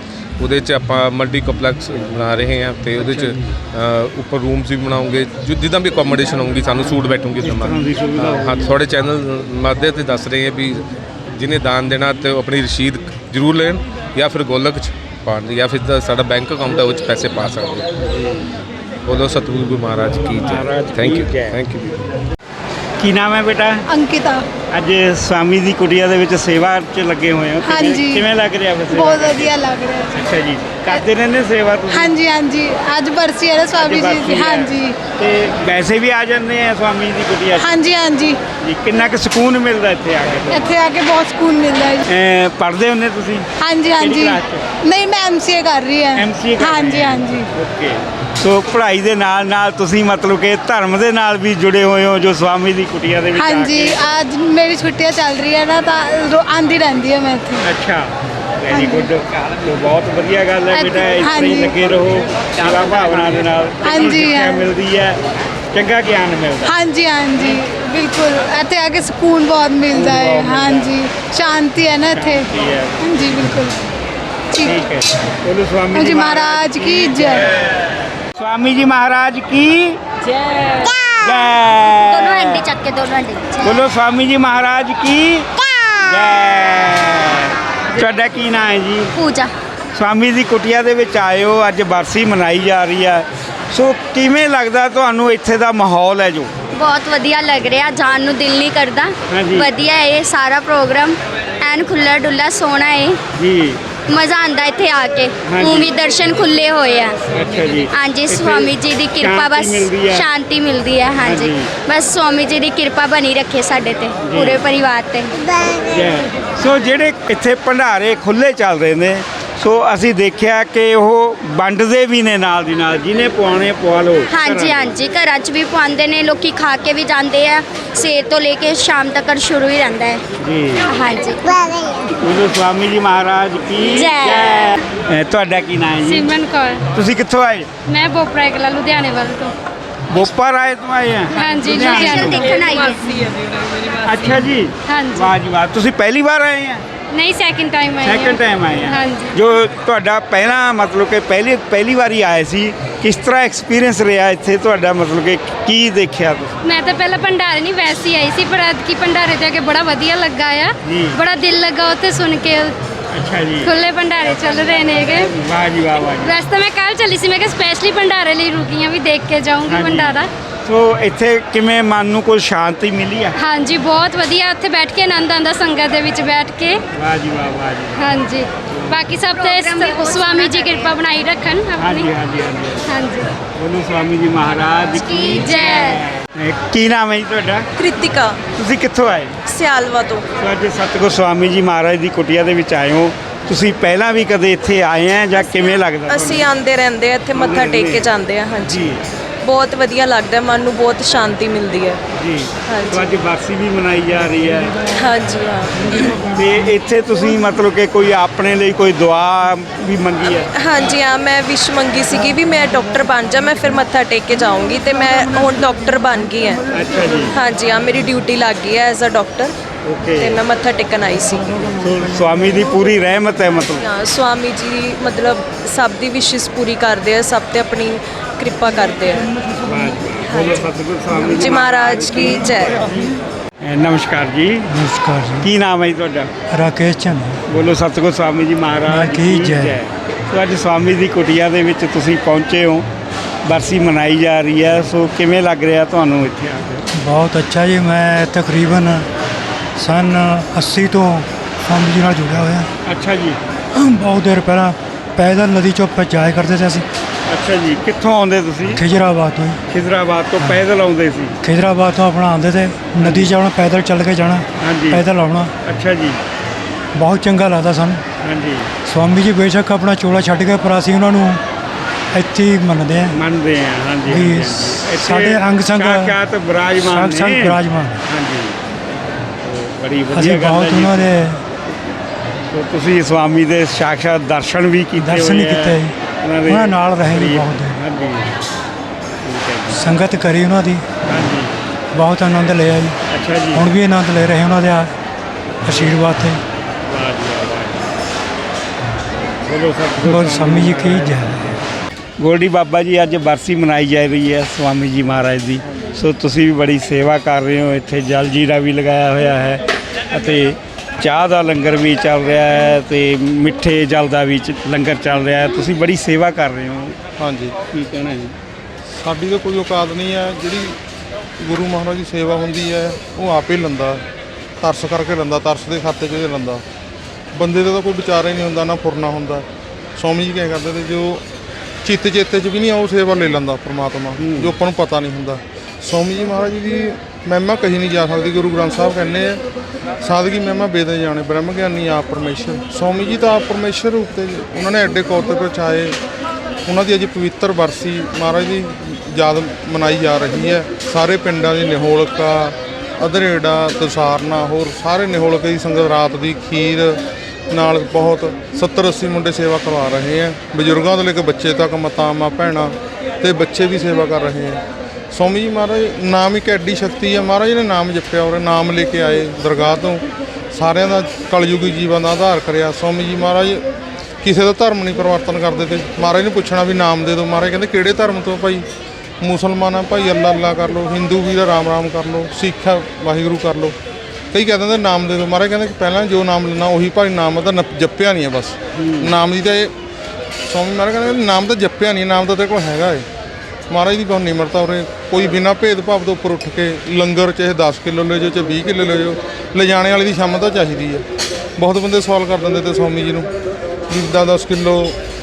ਉਹਦੇ 'ਚ ਆਪਾਂ ਮਲਟੀ ਕੰਪਲੈਕਸ ਬਣਾ ਰਹੇ ਹਾਂ ਤੇ ਉਹਦੇ 'ਚ ਉੱਪਰ ਰੂਮਸ ਵੀ ਬਣਾਉਂਗੇ। ਜਿੱਦਾਂ ਵੀ ਅਕੋਮੋਡੇਸ਼ਨ ਹੋਊਗੀ ਸਾਨੂੰ ਸੂਟ ਬੈਠੂਗੀ ਉਦੋਂ ਹਾਂ ਥੋੜੇ ਚੈਨਲ ਮਾਧਿਅਮ ਤੇ ਦੱਸ ਰਹੇ ਹਾਂ ਵੀ ਜਿਹਨੇ ਦਾਨ ਦੇਣਾ ਤੇ ਆਪਣੀ ਰਸੀਦ ਜ਼ਰੂਰ ਲੈਣ ਜਾਂ ਫਿਰ ਗੋਲਕ ਚ ਪਾਣ ਜਾਂ ਫਿਰ ਸਾਡਾ ਬੈਂਕ ਅਕਾਊਂਟ ਹੈ ਉਹ ਚ ਪੈਸੇ ਪਾ ਸਕਦੇ ਬੋਲੋ ਸਤਿਗੁਰੂ ਗੁਰੂ ਮਹਾਰਾਜ ਕੀ ਜੈ। ਥੈਂਕ ਯੂ ਥੈਂਕ ਯੂ ਕੀ ਨਾਮ ਹੈ ਬੇਟਾ? ਅੰਕਿਤਾ। ਅੱਜ ਸਵਾਮੀ ਦੀ ਕੁਟੀਆ ਦੇ ਵਿੱਚ ਸੇਵਾ 'ਚ ਲੱਗੇ ਹੋਏ ਹੋ। ਕਿਵੇਂ- ਹਾਂਜੀ। ਕਿਵੇਂ ਲੱਗ ਰਿਹਾ ਫਿਰ ਸੇਵਾ ਬਹੁਤ ਕਰਕੇ? ਵਧੀਆ ਲੱਗ ਰਿਹਾ। ਜੀ ਅੱਛਾ ਜੀ। ਕਰਦੇ ਰਹਿੰਦੇ ਸੇਵਾ ਤੁਸੀਂ? ਹਾਂਜੀ ਹਾਂਜੀ। ਅੱਜ ਬਰਸੀ ਹੈ ਨਾ ਸਵਾਮੀ ਜੀ ਦੀ। ਹਾਂਜੀ। ਤੇ ਵੈਸੇ ਵੀ ਆ ਜਾਂਦੇ ਆ ਸਵਾਮੀ ਦੀ ਕੁਟੀਆ 'ਚ? ਹਾਂਜੀ ਹਾਂਜੀ। ਜੀ ਕਿੰਨਾ ਕੁ ਸਕੂਨ ਮਿਲਦਾ ਇੱਥੇ ਆ ਕੇ? ਇੱਥੇ ਆ ਕੇ ਬਹੁਤ ਸਕੂਨ ਮਿਲਦਾ ਹੈ ਜੀ। ਪੜ੍ਹਦੇ ਹੁੰਦੇ ਤੁਸੀਂ? ਹਾਂਜੀ ਹਾਂਜੀ। ਨਹੀਂ ਮੈਂ ਐਮਸੀਏ ਕਰ ਰਹੀ ਹਾਂ। MCA ਕਰ ਹਾਂਜੀ ਹੋ। ਹਾਂਜੀ। ਓਕੇ। ਸੋ ਪੜ੍ਹਾਈ ਦੇ ਨਾਲ ਨਾਲ ਤੁਸੀਂ ਮਤਲਬ ਕਿ ਧਰਮ ਦੇ ਨਾਲ ਵੀ ਜੁੜੇ ਹੋਏ ਹੋ ਜੋ ਸਵਾਮੀ ਦੀ ਕੁਟੀਆ ਦੇ ਵਿੱਚ ਆ ਹਾਂਜੀ ਕੇ ਅੱਜ ਮੇਰੀ ਛੁੱਟੀਆਂ ਚੱਲ ਰਹੀ ਹੈ ਨਾ ਤਾਂ ਰੋ- ਆਉਂਦੀ ਰਹਿੰਦੀ ਹੈ ਮੈਂ ਇੱਥੇ। ਅੱਛਾ ਵੈਰੀ ਗੁੱਡ ਬਹੁਤ ਵਧੀਆ ਗੱਲ ਹੈ ਬੇਟਾ ਇਸ ਤਰ੍ਹਾਂ ਹੀ ਹਾਂਜੀ। ਲੱਗੇ ਰਹੋ ਸੇਵਾ ਭਾਵਨਾ ਦੇ ਨਾਲ। ਹਾਂਜੀ, ਸਿੱਖਿਆ ਹਾਂ। ਮਿਲਦੀ ਹੈ ਚੰਗਾ ਗਿਆਨ ਮਿਲਦਾ। ਹਾਂਜੀ ਹਾਂਜੀ ਬਿਲਕੁਲ। ਇੱਥੇ ਆ ਕੇ ਸਕੂਨ ਬਹੁਤ ਮਿਲਦਾ ਹੈ ਬਹੁਤ ਮਿਲਦਾ। ਹੈ। ਹਾਂਜੀ। ਸ਼ਾਂਤੀ ਹੈ ਨਾ ਇੱਥੇ। ਸ਼ਾਂਤੀ ਹੈ। ਹਾਂਜੀ ਬਿਲਕੁਲ। ਠੀਕ ਠੀਕ। ਹੈ ਬੋਲੋ ਸਵਾਮੀ ਹਾਂਜੀ ਮਹਾਰਾਜ ਕੀ ਜੈ। स्वामी जी महाराज की ਜੈ जय हंडी चक के दोनों हंडी बोलो स्वामी जी महाराज की जय ਤੁਹਾਡਾ ਕੀ ਨਾਮ ਹੈ ਜੀ पूजा ਸਵਾਮੀ ਦੀ ਕੁਟੀਆ ਦੇ ਵਿੱਚ ਆਏ ਹੋ ਅੱਜ ਬਰਸੀ ਮਨਾਈ ਜਾ ਰਹੀ ਹੈ ਸੋ ਕਿਵੇਂ ਲੱਗਦਾ ਤੁਹਾਨੂੰ ਇੱਥੇ ਦਾ ਮਾਹੌਲ ਹੈ ਜੋ ਬਹੁਤ ਵਧੀਆ ਲੱਗ ਰਿਹਾ ਜਾਣ ਨੂੰ ਦਿਲ ਨਹੀਂ ਕਰਦਾ ਹਾਂਜੀ। ਵਧੀਆ ਹੈ ਇਹ ਸਾਰਾ ਪ੍ਰੋਗਰਾਮ ਐਨ ਖੁੱਲਾ ਡੁੱਲਾ ਸੋਹਣਾ ਹੈ ਜੀ ਮਜ਼ਾ ਆਂਦਾ ਇੱਥੇ ਆ ਕੇ ਹਾਂਜੀ। ਊਂ ਵੀ ਦਰਸ਼ਨ ਖੁੱਲੇ ਹੋਏ ਆ ਅੱਛਾ ਜੀ ਹਾਂਜੀ ਇੱਥੇ ਸਵਾਮੀ ਜੀ ਦੀ ਕਿਰਪਾ ਸ਼ਾਂਤੀ ਬਸ ਮਿਲਦੀ ਹੈ। ਸ਼ਾਂਤੀ ਮਿਲਦੀ ਹੈ ਹਾਂਜੀ ਹਾਂਜੀ। ਬਸ ਸਵਾਮੀ ਜੀ ਦੀ ਕਿਰਪਾ ਬਣੀ ਰੱਖੇ ਸਾਡੇ ਤੇ ਪੂਰੇ ਪਰਿਵਾਰ ਤੇ ਜੈ। ਸੋ ਜਿਹੜੇ ਇੱਥੇ ਭੰਡਾਰੇ ਖੁੱਲੇ ਚੱਲ ਰਹੇ ਨੇ ਸੋ ਅਸੀਂ ਦੇਖਿਆ ਕਿ ਉਹ ਵੰਡਦੇ ਵੀ ਨੇ ਨਾਲ ਦੀ ਨਾਲ ਜਿਹਨੇ ਪਵਾਉਣੇ ਪਵਾ ਲਓ ਹਾਂਜੀ ਹਾਂਜੀ ਘਰਾਂ 'ਚ ਵੀ ਪਵਾਉਂਦੇ ਨੇ ਲੋਕੀ ਖਾ ਕੇ ਵੀ ਜਾਂਦੇ ਆ। ਸਵੇਰ ਤੋਂ ਲੈ ਕੇ ਸ਼ਾਮ ਤੱਕ ਸ਼ੁਰੂ ਹੀ ਰਹਿੰਦਾ ਹੈ। ਜੀ। ਹਾਂਜੀ। ਬੋਲੋ ਸਵਾਮੀ ਜੀ ਮਹਾਰਾਜ ਕੀ ਜੈ। ਤੁਹਾਡਾ ਕੀ ਨਾਮ ਹੈ ਜੀ? ਸਿਮਰਨ ਕੌਰ। ਤੁਸੀਂ ਕਿੱਥੋਂ ਆਏ? ਮੈਂ ਬੋਪਰਾ ਕਲਾ ਲੁਧਿਆਣੇ ਵੱਲ ਤੋਂ। ਬੋਪਾ ਰਾਏ ਤੋਂ ਆਏ ਆ? ਹਾਂਜੀ, ਲੁਧਿਆਣੇ ਤੋਂ। ਦੇਖਣ ਆਈ ਹੈ ਅੱਛਾ ਜੀ। ਹਾਂਜੀ। ਵਾਹ ਜੀ ਵਾਹ। ਤੁਸੀਂ ਪਹਿਲੀ ਵਾਰ ਆਏ ਆ? ਨਹੀਂ ਸੈਕਿੰਡ ਟਾਈਮ ਆਈ ਸੈਕੰਡ ਟਾਈਮ ਆਏ ਆ ਹਾਂਜੀ। ਜੋ ਤੁਹਾਡਾ ਪਹਿਲਾ ਮਤਲਬ ਕਿ ਪਹਿਲੀ ਪਹਿਲੀ ਵਾਰੀ ਆਏ ਸੀ ਕਿਸ ਤਰ੍ਹਾਂ ਐਕਸਪੀਰੀਅੰਸ ਰਿਹਾ ਇੱਥੇ ਤੁਹਾਡਾ ਮਤਲਬ ਕਿ ਕੀ ਦੇਖਿਆ ਤੁਸੀਂ? ਮੈਂ ਤਾਂ ਪਹਿਲਾਂ ਭੰਡਾਰੇ ਨਹੀਂ ਵੈਸੇ ਹੀ ਆਈ ਸੀ ਪਰ ਅੱਜ ਕੀ ਭੰਡਾਰੇ ਤੇ ਆ ਕੇ ਬੜਾ ਵਧੀਆ ਲੱਗਾ ਆ। ਜੀ। ਬੜਾ ਦਿਲ ਲੱਗਾ ਉੱਥੇ ਸੁਣ ਕੇ। ਅੱਛਾ ਜੀ। ਖੁੱਲੇ ਭੰਡਾਰੇ ਚੱਲ ਰਹੇ ਨੇਗੇ ਵਾਹ ਜੀ ਵਾਹ ਵਾਹ ਜੀ। ਵੈਸੇ ਤਾਂ ਮੈਂ ਕੱਲ ਚੱਲੀ ਸੀ ਮੈਂ ਕਿਹਾ ਸਪੈਸ਼ਲੀ ਭੰਡਾਰੇ ਲਈ ਰੁਕੀ ਆ ਵੀ ਦੇਖ ਕੇ ਜਾਊਂਗੀ ਹਾਂਜੀ। ਭੰਡਾਰਾ। ਸੋ ਇੱਥੇ ਕਿਵੇਂ ਮਨ ਨੂੰ ਕੋਈ ਸ਼ਾਂਤੀ ਮਿਲੀ ਆ? ਹਾਂਜੀ ਬਹੁਤ ਵਧੀਆ। ਉੱਥੇ ਬੈਠ ਕੇ ਆਨੰਦ ਆਉਂਦਾ ਸੰਗਤ ਦੇ ਵਿੱਚ ਬੈਠ ਕੇ। ਵਾਹ ਜੀ ਵਾਹ ਵਾਹ ਜੀ। ਹਾਂਜੀ। ਬਾਕੀ ਸਭ ਤੇ ਸਵਾਮੀ ਜੀ ਕਿਰਪਾ ਬਣਾਈ ਰੱਖਣ ਆਪਣੀ। ਹਾਂਜੀ ਹਾਂਜੀ ਹਾਂਜੀ। ਬੋਲੋ ਸਵਾਮੀ ਜੀ ਮਹਾਰਾਜ ਕੀ ਜੈ। ਇਹ ਕੀ ਨਾਮ ਹੈ ਜੀ ਤੁਹਾਡਾ? ਕ੍ਰਿਤਿਕਾ। ਤੁਸੀਂ ਕਿੱਥੋਂ ਆਏ? ਸਿਆਲਵਾ ਤੋਂ। ਸੋ ਅੱਜ ਸਤਿਗੁਰ ਸਵਾਮੀ ਜੀ ਮਹਾਰਾਜ ਦੀ ਕੁਟੀਆ ਦੇ ਵਿੱਚ ਆਏ ਹੋ। ਤੁਸੀਂ ਪਹਿਲਾਂ ਵੀ ਕਦੇ ਇੱਥੇ ਆਏ ਆ ਜਾਂ ਕਿਵੇਂ ਲੱਗਦਾ ਅਸੀਂ ਆਂਦੇ ਰਹਿੰਦੇ ਆ ਇੱਥੇ ਮੱਥਾ ਟੇਕ ਕੇ ਜਾਂਦੇ ਆ ਹਾਂਜੀ। ਜੀ। ਬਹੁਤ ਵਧੀਆ ਲੱਗਦਾ ਮਨ ਨੂੰ ਬਹੁਤ ਸ਼ਾਂਤੀ ਮਿਲਦੀ ਹੈ। ਜੀ ਹਾਂਜੀ। ਸੋ ਅੱਜ ਬਰਸੀ ਵੀ ਮਨਾਈ ਜਾ ਰਹੀ ਹੈ। ਹਾਂਜੀ ਹਾਂ। ਤੇ ਇੱਥੇ ਤੁਸੀਂ ਮਤਲਬ ਕਿ ਕੋਈ ਆਪਣੇ ਲਈ ਕੋਈ ਦੁਆ ਵੀ ਮੰਗੀ ਹੈ? ਹਾਂਜੀ ਹਾਂ ਮੈਂ ਵਿਸ਼ ਮੰਗੀ ਸੀਗੀ ਵੀ ਮੈਂ ਡਾਕਟਰ ਬਣ ਜਾ ਮੈਂ ਫਿਰ ਮੱਥਾ ਟੇਕ ਕੇ ਜਾਊਂਗੀ ਤੇ ਮੈਂ ਹੁਣ ਡਾਕਟਰ ਬਣ ਗਈ ਹਾਂ। ਅੱਛਾ ਜੀ। ਹਾਂਜੀ ਹਾਂ ਮੇਰੀ ਡਿਊਟੀ ਲੱਗ ਗਈ ਹੈ ਐਜ਼ ਅ ਡਾਕਟਰ ਓਕੇ ਤੇ ਮੈਂ ਮੱਥਾ ਟੇਕਣ ਆਈ ਸੀ। ਸੋ ਸਵਾਮੀ ਦੀ ਪੂਰੀ ਰਹਿਮਤ ਹੈ ਮਤਲਬ। ਹਾਂ ਸਵਾਮੀ ਜੀ ਮਤਲਬ ਸਭ ਦੀ ਵਿਸ਼ਿਸ ਪੂਰੀ ਕਰਦੇ ਆ ਸਭ ਤੇ ਆਪਣੀ ਕਿਰਪਾ ਕਰਦੇ ਆ। ਬੋਲੋ ਸਤਿਗੁਰ ਸਵਾਮੀ ਜੀ ਮਹਾਰਾਜ ਕੀ ਜੈ। ਅ, ਨਮਸਕਾਰ ਜੀ। ਨਮਸਕਾਰ ਜੀ। ਕੀ ਨਾਮ ਹੈ ਜੀ ਤੁਹਾਡਾ? ਰਾਕੇਸ਼ ਚੰਦ। ਬੋਲੋ ਸਤਿਗੁਰ ਸਵਾਮੀ ਜੀ ਮਹਾਰਾਜ ਕੀ ਜੈ। ਸੋ ਅੱਜ ਸਵਾਮੀ ਦੀ ਕੁਟੀਆ ਦੇ ਵਿੱਚ ਤੁਸੀਂ ਪਹੁੰਚੇ ਹੋ। ਬਰਸੀ ਮਨਾਈ ਜਾ ਰਹੀ ਹੈ। ਸੋ ਕਿਵੇਂ ਲੱਗ ਰਿਹਾ ਤੁਹਾਨੂੰ ਇੱਥੇ ਆ ਕੇ? ਬਹੁਤ ਅੱਛਾ ਜੀ। ਮੈਂ ਤਕਰੀਬਨ ਸਨ 80 ਤੋਂ ਸਵਾਮੀ ਜੀ ਨਾਲ ਜੁੜਿਆ ਹੋਇਆ। ਅੱਛਾ ਜੀ। ਬਹੁਤ ਦੇਰ ਪਹਿਲਾਂ ਪੈਦਲ ਨਦੀ ਚੋਂ ਪ- ਜਾਇਆ ਕਰਦੇ ਸੀ ਅਸੀਂ। ਅੱਛਾ ਜੀ ਕਿੱਥੋਂ ਆਉਂਦੇ ਤੁਸੀਂ ਖਿਜਰਾਬਾਦ ਤੋਂ ਜੀ। ਖਿਦਰਾਬਾਦ ਤੋਂ ਪੈਦਲ ਆਉਂਦੇ ਸੀ ਖਿਜਰਾਬਾਦ ਤੋਂ ਆਪਣਾ ਆਉਂਦੇ ਤੇ ਨਦੀ 'ਚ ਆਉਣਾ ਪੈਦਲ ਚੱਲ ਕੇ ਜਾਣਾ ਹਾਂਜੀ। ਪੈਦਲ ਆਉਣਾ ਅੱਛਾ ਜੀ ਬਹੁਤ ਚੰਗਾ ਲੱਗਦਾ ਸਾਨੂੰ ਹਾਂਜੀ ਸਵਾਮੀ ਜੀ ਬੇਸ਼ੱਕ ਆਪਣਾ ਚੋਲਾ ਛੱਡ ਕੇ ਪਰ ਅਸੀਂ ਉਹਨਾਂ ਨੂੰ ਇੱਥੇ ਹੀ ਮੰਨਦੇ ਆ ਮੰਨਦੇ ਆ ਹਾਂਜੀ ਵੀ ਹਾਂਜੀ, ਹਾਂਜੀ। ਇੱਥੇ ਸਾਡੇ ਅੰਗ ਸੰਗ ਸਾਖਿਆਤ ਵਿਰਾਜਮਾਨ ਸੰਗ ਸੰਗ ਨੇ। ਹਾਂਜੀ ਬੜੀ ਵਧੀਆ ਅਸੀਂ ਗੱਲ ਹੈ ਜੀ। ਉਹਨਾਂ ਦੇ ਸੋ ਤੁਸੀਂ ਸਵਾਮੀ ਦੇ ਸਾਖਸ਼ਾਤ ਦਰਸ਼ਨ ਵੀ ਕੀਤੇ ਦਰਸ਼ਨ ਹੀ ਹੋਏ ਆ। ਕੀਤੇ ਜੀ। ਦੇ ਉਹਨਾਂ ਨਾਲ ਰਹੇ ਜੀ ਬਹੁਤ। ਹਾਂਜੀ। ਠੀਕ ਹੈ ਜੀ। ਸੰਗਤ ਕਰੀ ਉਹਨਾਂ ਦੀ। ਹਾਂਜੀ। ਬਹੁਤ ਆਨੰਦ ਲਿਆ ਜੀ। ਅੱਛਾ ਜੀ। ਹੁਣ ਵੀ ਆਨੰਦ ਲੈ ਰਹੇ ਉਹਨਾਂ ਦੇ ਆ- ਆਸ਼ੀਰਵਾਦ ਤੇ। ਵਾਹ ਜੀ ਵਾਹ, ਵਾਹ। ਜੀ। ਬੋਲੋ ਸਤਿਗੁਰ ਬੋਲ ਸਵਾਮੀ ਜੀ ਕੀ ਜੈ। ਗੋਲਡੀ ਬਾਬਾ ਜੀ ਅੱਜ ਬਰਸੀ ਮਨਾਈ ਜਾ ਰਹੀ ਹੈ ਸਵਾਮੀ ਜੀ ਮਹਾਰਾਜ ਦੀ। ਸੋ ਤੁਸੀਂ ਵੀ ਬੜੀ ਸੇਵਾ ਕਰ ਰਹੇ ਹੋ। ਇੱਥੇ ਜਲ ਜੀਰਾ ਵੀ ਲਗਾਇਆ ਹੋਇਆ ਹੈ ਅਤੇ ਚਾਹ ਦਾ ਲੰਗਰ ਵੀ ਚੱਲ ਰਿਹਾ ਹੈ ਤੇ ਮਿੱਠੇ ਜਲ ਦਾ ਵੀ ਚ- ਲੰਗਰ ਚੱਲ ਰਿਹਾ ਹੈ। ਤੁਸੀਂ ਬੜੀ ਸੇਵਾ ਕਰ ਰਹੇ ਹੋ। ਹਾਂਜੀ। ਕੀ ਕਹਿਣਾ ਜੀ ਸਾਡੀ ਤਾਂ ਕੋਈ ਔਕਾਤ ਨਹੀਂ ਹੈ। ਜਿਹੜੀ ਗੁਰੂ ਮਹਾਰਾਜ ਦੀ ਸੇਵਾ ਹੁੰਦੀ ਹੈ ਉਹ ਆਪੇ ਲੰਦਾ। ਤਰਸ ਕਰਕੇ ਲੰਦਾ ਤਰਸ ਦੇ ਖਾਤੇ 'ਚ ਉਹਦੇ ਲੰਦਾ। ਬੰਦੇ ਦਾ ਤਾਂ ਕੋਈ ਵਿਚਾਰ ਹੀ ਨਹੀਂ ਹੁੰਦਾ ਨਾ ਫੁਰਨਾ ਹੁੰਦਾ। ਸਵਾਮੀ ਜੀ ਕਿਹਾ ਕਰਦੇ ਤੇ ਜੋ ਚਿੱਤ ਚੇਤੇ 'ਚ ਵੀ ਨਹੀਂ ਆ ਉਹ ਸੇਵਾ ਲੈ ਲੈਂਦਾ ਪ੍ਰਮਾਤਮਾ। ਜੋ ਆਪਾਂ ਨੂੰ ਪਤਾ ਨਹੀਂ ਹੁੰਦਾ। ਸਵਾਮੀ ਜੀ ਮਹਾਰਾਜ ਜੀ ਦੀ ਮਹਿਮਾ ਕਹੀ ਨਹੀਂ ਜਾ ਸਕਦੀ, ਗੁਰੂ ਗ੍ਰੰਥ ਸਾਹਿਬ ਕਹਿੰਦੇ ਆ, ਸਾਦਗੀ ਮਹਿਮਾ ਬੇਦੇ ਜਾਣੇ, ਬ੍ਰਹਮ ਗਿਆਨੀ ਆਪ ਪਰਮੇਸ਼ਰ। ਸਵਾਮੀ ਜੀ ਤਾਂ ਆਪ ਪਰਮੇਸ਼ਰ ਰੂਪ ਤੇ ਉਹਨਾਂ ਨੇ ਐਡੇ ਕੌਤਕ ਰਚਾਏ ਉਹਨਾਂ ਦੀ ਅੱਜ ਪਵਿੱਤਰ ਵਰਸੀ ਮਹਾਰਾਜ ਦੀ ਯਾਦ ਮਨਾਈ ਜਾ ਰਹੀ ਹੈ। ਸਾਰੇ ਪਿੰਡਾਂ ਦੀ ਨਿਹੋਲਕਾ, ਅਧਰੇੜਾ ਦਸਾਰਨਾ ਹੋਰ ਸਾਰੇ ਨਿਹੋਲਕੇ ਦੀ ਸੰਗਤ ਰਾਤ ਦੀ ਖੀਰ ਨਾਲ ਬਹੁਤ 70 80 ਮੁੰਡੇ ਸੇਵਾ ਕਰਵਾ ਰਹੇ ਹੈ। ਬਜ਼ੁਰਗਾਂ ਤੋਂ ਲੈ ਕੇ ਬੱਚੇ ਤੱਕ, ਮਾਤਾਵਾਂ, ਭੈਣਾਂ ਤੇ ਬੱਚੇ ਵੀ ਸੇਵਾ ਕਰ ਰਹੇ ਹੈ। ਸਵਾਮੀ ਜੀ ਮਹਾਰਾਜ ਨਾਮ ਇੱਕ ਐਡੀ ਸ਼ਕਤੀ ਹੈ ਮਹਾਰਾਜ ਨੇ ਨਾਮ ਜਪਿਆ ਔਰ ਨਾਮ ਲੈ ਕੇ ਆਏ ਦਰਗਾਹ ਤੋਂ। ਸਾਰਿਆਂ ਦਾ ਕਲਯੁਗੀ ਜੀਵਨ ਦਾ ਆਧਾਰ ਕਰਿਆ। ਸਵਾਮੀ ਜੀ ਮਹਾਰਾਜ ਕਿਸੇ ਦਾ ਧਰਮ ਨਹੀਂ ਪਰਿਵਰਤਨ ਕਰਦੇ ਤੇ ਮਹਾਰਾਜ ਨੂੰ ਪੁੱਛਣਾ ਵੀ ਨਾਮ ਦੇ ਦਿਓ। ਮਹਾਰਾਜ ਕਹਿੰਦੇ ਕਿਹੜੇ ਧਰਮ ਤੋਂ ਭਾਈ? ਮੁਸਲਮਾਨ ਆ ਭਾਈ ਅੱਲਾ ਅੱਲਾ ਕਰ ਲਓ। ਹਿੰਦੂ ਵੀ ਦਾ ਰਾਮ ਰਾਮ ਕਰ ਲਓ। ਸਿੱਖ ਆ ਵਾਹਿਗੁਰੂ ਕਰ ਲਓ। ਕਈ ਕਹਿ ਦਿੰਦੇ ਨਾਮ ਦੇ ਦਿਓ। ਮਹਾਰਾਜ ਕਹਿੰਦੇ ਕਿ ਪਹਿਲਾਂ ਜੋ ਨਾਮ ਲੈਣਾ ਉਹੀ ਭਾਈ ਨਾਮ ਦਾ ਜਪਿਆ ਨਹੀਂ ਹੈ ਬਸ। ਨਾਮ ਦੀ ਤਾਂ ਇਹ ਸਵਾਮੀ ਮਹਾਰਾਜ ਕਹਿੰਦੇ ਨਾਮ ਤਾਂ ਜਪਿਆ ਨਹੀਂ ਨਾਮ ਤਾਂ ਤੇਰੇ ਕੋਲ ਹੈਗਾ ਏ। ਮਹਾਰਾਜ ਦੀ ਬਹੁਤ ਨਿਮਰਤਾ ਉਰੇ ਕੋਈ ਬਿਨਾਂ ਭੇਦਭਾਵ ਤੋਂ ਉੱਪਰ ਉੱਠ ਕੇ ਲੰਗਰ ਚਾਹੇ 10 ਕਿਲੋ ਲੈ ਜਾਓ ਚਾਹੇ 20 ਕਿਲੋ ਲੈ ਜਾਓ, ਲਿਜਾਣੇ ਵਾਲੀ ਦੀ ਸ਼ਮਤਾ ਚਾਹੀਦੀ ਹੈ। ਬਹੁਤ ਬੰਦੇ ਸਵਾਲ ਕਰ ਦਿੰਦੇ ਤੇ ਸਵਾਮੀ ਜੀ ਨੂੰ ਵੀ 10 ਕਿਲੋ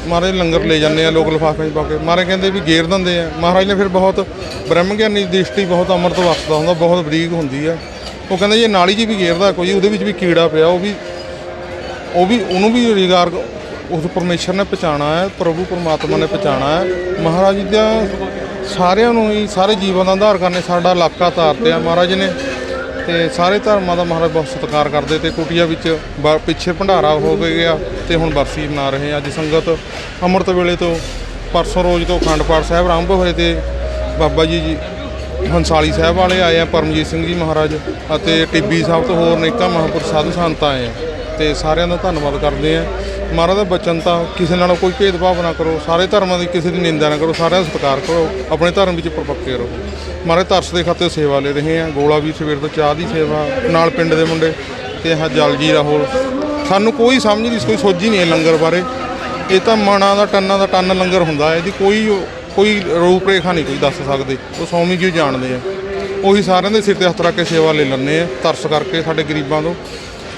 ਮਹਾਰਾਜ ਲੰਗਰ ਲੈ ਜਾਂਦੇ ਆ ਲੋਕ ਲਿਫਾਫੇ 'ਚ ਪਾ ਕੇ। ਮਹਾਰਾਜ ਕਹਿੰਦੇ ਵੀ ਗੇਰ ਦਿੰਦੇ ਆ। ਮਹਾਰਾਜ ਨੇ ਫਿਰ ਬਹੁਤ ਬ੍ਰਹਮ ਗਿਆਨੀ ਦ੍ਰਿਸ਼ਟੀ ਬਹੁਤ ਅੰਮ੍ਰਿਤ ਵਰਤਦਾ ਹੁੰਦਾ, ਬਹੁਤ ਬਰੀਕ ਹੁੰਦੀ ਆ। ਉਹ ਕਹਿੰਦੇ ਜੇ ਨਾਲੀ 'ਚ ਵੀ ਗੇਰਦਾ ਕੋਈ, ਉਹਦੇ ਵਿੱਚ ਵੀ ਕੀੜਾ ਪਿਆ, ਉਹ ਵੀ ਉਹ ਵੀ ਉਹਨੂੰ ਵੀ ਰਿਗਾਰ ਉਸ ਪਰਮੇਸ਼ਰ ਨੇ ਪਛਾਣਾ ਹੈ, ਪ੍ਰਭੂ ਪਰਮਾਤਮਾ ਨੇ ਪਛਾਣਾ ਹੈ। ਮਹਾਰਾਜ ਜੀ ਦਾ ਸਾਰਿਆਂ ਨੂੰ ਹੀ, ਸਾਰੇ ਜੀਵਾਂ ਦਾ ਆਧਾਰ ਕਰਨੇ ਸਾਡਾ ਇਲਾਕਾ ਤਾਰਤੇ ਆ ਮਹਾਰਾਜ ਨੇ। ਤੇ ਸਾਰੇ ਧਰਮਾਂ ਦਾ ਮਹਾਰਾਜ ਬਹੁਤ ਸਤਿਕਾਰ ਕਰਦੇ ਤੇ ਕੁਟੀਆ ਵਿੱਚ ਬ- ਪਿੱਛੇ ਭੰਡਾਰਾ ਹੋ ਗਿਆ ਤੇ ਹੁਣ ਬਰਸੀ ਮਨਾ ਰਹੇ ਆ। ਅੱਜ ਸੰਗਤ ਅੰਮ੍ਰਿਤ ਵੇਲੇ ਤੋਂ ਪਰਸੋਂ ਰੋਜ਼ ਤੋਂ ਅਖੰਡ ਪਾਠ ਸਾਹਿਬ ਆਰੰਭ ਹੋਏ ਤੇ ਬਾਬਾ ਜੀ ਜੀ ਹੰਸਾਲੀ ਸਾਹਿਬ ਵਾਲੇ ਆਏ ਆ, ਪਰਮਜੀਤ ਸਿੰਘ ਜੀ ਮਹਾਰਾਜ ਅਤੇ ਟਿੱਬੀ ਸਾਹਿਬ ਤੋਂ ਹੋਰ ਅਨੇਕਾਂ ਮਹਾਂਪੁਰਸ਼ ਸਾਧੂ ਸੰਤ ਆਏ ਆ। ਤੇ ਸਾਰਿਆਂ ਦਾ ਧੰਨਵਾਦ ਕਰਦੇ ਆ। ਮਹਾਰਾਜ ਦਾ ਬਚਨ ਤਾਂ ਕਿਸੇ ਨਾਲ ਕੋਈ ਭੇਦਭਾਵ ਨਾ ਕਰੋ, ਸਾਰੇ ਧਰਮਾਂ ਦੀ ਕਿਸੇ ਦੀ ਨਿੰਦਾ ਨਾ ਕਰੋ, ਸਾਰਿਆਂ ਦਾ ਸਤਿਕਾਰ ਕਰੋ, ਆਪਣੇ ਧਰਮ ਵਿੱਚ ਪਰਪੱਕੇ ਰਹੋ। ਮਹਾਰਾਜ ਤਰਸ ਦੇ ਖਾਤੇ ਸੇਵਾ ਲੈ ਰਹੇ ਆ ਗੋਲਾ ਵੀ ਸਵੇਰ ਤੋਂ ਚਾਹ ਦੀ ਸੇਵਾ, ਨਾਲ ਪਿੰਡ ਦੇ ਮੁੰਡੇ ਤੇ ਆਹ ਜਲ ਜੀ ਰਾਹੁਲ ਸਾਨੂੰ ਕੋਈ ਸਮਝ ਨਹੀਂ, ਕੋਈ ਸੋਝੀ ਨਹੀਂ ਹੈ ਲੰਗਰ ਬਾਰੇ। ਇਹ ਤਾਂ ਮਣਾ ਦਾ, ਟੰਨਾਂ ਦਾ ਟੰਨ ਲੰਗਰ ਹੁੰਦਾ ਹੈ, ਇਹਦੀ ਕੋਈ ਕੋਈ ਰੂਪ ਰੇਖਾ ਨਹੀਂ, ਕੋਈ ਦੱਸ ਸਕਦੇ। ਉਹ ਸੌਮੀ ਜੀ ਜਾਣਦੇ ਆ? ਉਹੀ ਸਾਰਿਆਂ ਦੇ ਸਿਰ ਤੇ ਹੱਥ ਰੱਖ ਕੇ ਸੇਵਾ ਲੈ ਲੈਂਦੇ ਆ, ਤਰਸ ਕਰਕੇ ਸਾਡੇ ਗਰੀਬਾਂ ਤੋਂ।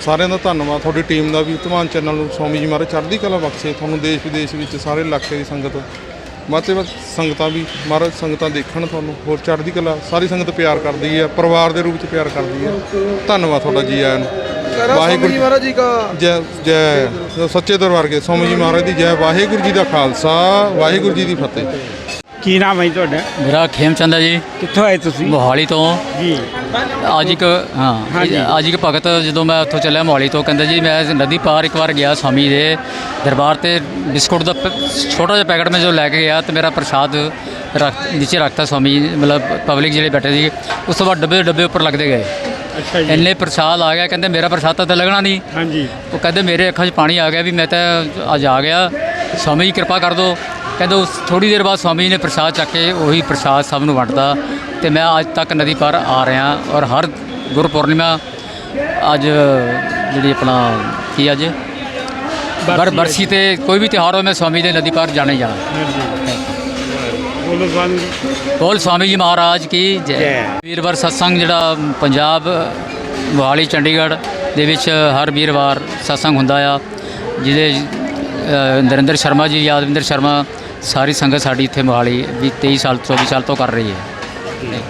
ਸਾਰਿਆਂ ਦਾ ਧੰਨਵਾਦ। ਤੁਹਾਡੀ ਟੀਮ ਦਾ ਵੀ ਧਮਾਨ ਚੈਨਲ ਨੂੰ ਸਵਾਮੀ ਜੀ ਮਹਾਰਾਜ ਚੜ੍ਹਦੀ ਕਲਾ ਬਖਸ਼ੇ। ਤੁਹਾਨੂੰ ਦੇਸ਼ ਵਿਦੇਸ਼ ਵਿੱਚ ਸਾਰੇ ਇਲਾਕੇ ਦੀ ਸੰਗਤ ਵੱਧ ਤੋਂ ਵੱਧ ਸੰਗਤਾਂ ਵੀ ਮਹਾਰਾਜ ਸੰਗਤਾਂ ਦੇਖਣ ਤੁਹਾਨੂੰ ਹੋਰ ਚੜ੍ਹਦੀ ਕਲਾ ਸਾਰੀ ਸੰਗਤ ਪਿਆਰ ਕਰਦੀ ਹੈ ਪਰਿਵਾਰ ਦੇ ਰੂਪ ਵਿੱਚ ਪਿਆਰ ਕਰਦੀ ਹੈ। ਧੰਨਵਾਦ ਤੁਹਾਡਾ ਜੀ ਆਇਆਂ ਨੂੰ। ਵਾਹਿਗੁਰੂ ਜੀ ਮਹਾਰਾਜ ਜੀ ਕਾ। ਜੈ ਜੈ ਸੱਚੇ ਦਰਬਾਰ ਕੇ। ਸਵਾਮੀ ਜੀ ਮਹਾਰਾਜ ਦੀ ਜੈ। ਵਾਹਿਗੁਰੂ ਜੀ ਦਾ ਖਾਲਸਾ ਵਾਹਿਗੁਰੂ ਜੀ ਦੀ ਫਤਿਹ। ਕੀ ਨਾਮ ਹੈ ਜੀ ਤੁਹਾਡਾ? ਮੇਰਾ ਖੇਮਚੰਦ ਹੈ ਜੀ। ਕਿੱਥੋਂ ਆਏ ਤੁਸੀਂ? ਮੋਹਾਲੀ ਤੋਂ। ਜੀ। ਅੱਜ ਇੱਕ ਹਾਂ। ਅੱਜ ਇੱਕ ਭਗਤ ਜਦੋਂ ਮੈਂ ਉੱਥੋਂ ਚੱਲਿਆ ਮੋਹਾਲੀ ਤੋਂ ਕਹਿੰਦਾ ਜੀ ਮੈਂ ਨਦੀ ਪਾਰ ਇੱਕ ਵਾਰ ਗਿਆ ਸਵਾਮੀ ਦੇ ਦਰਬਾਰ ਤੇ ਬਿਸਕੁਟ ਦਾ ਛੋਟਾ ਜਿਹਾ ਪੈਕਟ ਮੈਂ ਜੋ ਲੈ ਕੇ ਗਿਆ ਤੇ ਮੇਰਾ ਪ੍ਰਸ਼ਾਦ ਰੱਖ ਨੀਚੇ ਰੱਖਤਾ ਸਵਾਮੀ ਮਤਲਬ ਪਬਲਿਕ ਜਿਹੜੇ ਬੈਠੇ ਸੀ ਉਸ ਤੋਂ ਬਾਅਦ ਡੱਬੇ ਡੱਬੇ ਉੱਪਰ ਲੱਗਦੇ ਗਏ। ਅੱਛਾ ਜੀ। ਇੰਨੇ ਪ੍ਰਸ਼ਾਦ ਆ ਗਿਆ ਕਹਿੰਦੇ ਮੇਰਾ ਪ੍ਰਸ਼ਾਦ ਤਾਂ ਲੱਗਣਾ ਨਹੀਂ। ਹਾਂਜੀ। ਉਹ ਕਹਿੰਦੇ ਮੇਰੇ ਅੱਖਾਂ 'ਚ ਪਾਣੀ ਆ ਗਿਆ ਵੀ ਮੈਂ ਤਾਂ ਅੱਜ ਆ ਗਿਆ। ਸਵਾਮੀ ਕਿਰਪਾ ਕਰ ਦਿਓ। ਕਹਿੰਦੇ ਉਸ ਥੋੜੀ ਦੇਰ ਬਾਅਦ ਸਵਾਮੀ ਜੀ ਨੇ ਪ੍ਰਸ਼ਾਦ ਚੱਕ ਕੇ ਉਹੀ ਪ੍ਰਸ਼ਾਦ ਸਭ ਨੂੰ ਵੰਡਦਾ ਤੇ ਮੈਂ ਅੱਜ ਤੱਕ ਨਦੀ ਪਾਰ ਆ ਰਿਹਾ ਔਰ ਹਰ ਗੁਰਪੁਰਨਿਮਾ ਅੱਜ ਜਿਹੜੀ ਆਪਣਾ ਕੀ ਅੱਜ? ਬਰ ਬਰਸੀ ਤੇ ਕੋਈ ਵੀ ਤਿਉਹਾਰ ਹੋਵੇ ਮੈਂ ਸਵਾਮੀ ਦੇ ਨਦੀ ਪਾਰ ਜਾਣਾ ਹੀ ਜਾਣਾ। ਬੋਲੋ ਸਵਾਮੀ ਜੀ ਮਹਾਰਾਜ ਕੀ ਜੈ। ਵੀਰਵਾਰ ਸਤਸੰਗ ਜਿਹੜਾ ਪੰਜਾਬ ਮੋਹਾਲੀ ਚੰਡੀਗੜ੍ਹ ਦੇ ਵਿੱਚ ਹਰ ਵੀਰਵਾਰ ਸਤਸੰਗ ਹੁੰਦਾ ਆ। ਜਿਹਦੇ ਨਰਿੰਦਰ ਸ਼ਰਮਾ ਜੀ ਯਾਦਵਿੰਦਰ ਸ਼ਰਮਾ ਸਾਰੀ ਸੰਗਤ ਸਾਡੀ ਇੱਥੇ ਮੋਹਾਲੀ ਵੀ 23 ਸਾਲ 24 ਸਾਲ ਤੋਂ ਕਰ ਰਹੀ ਹੈ।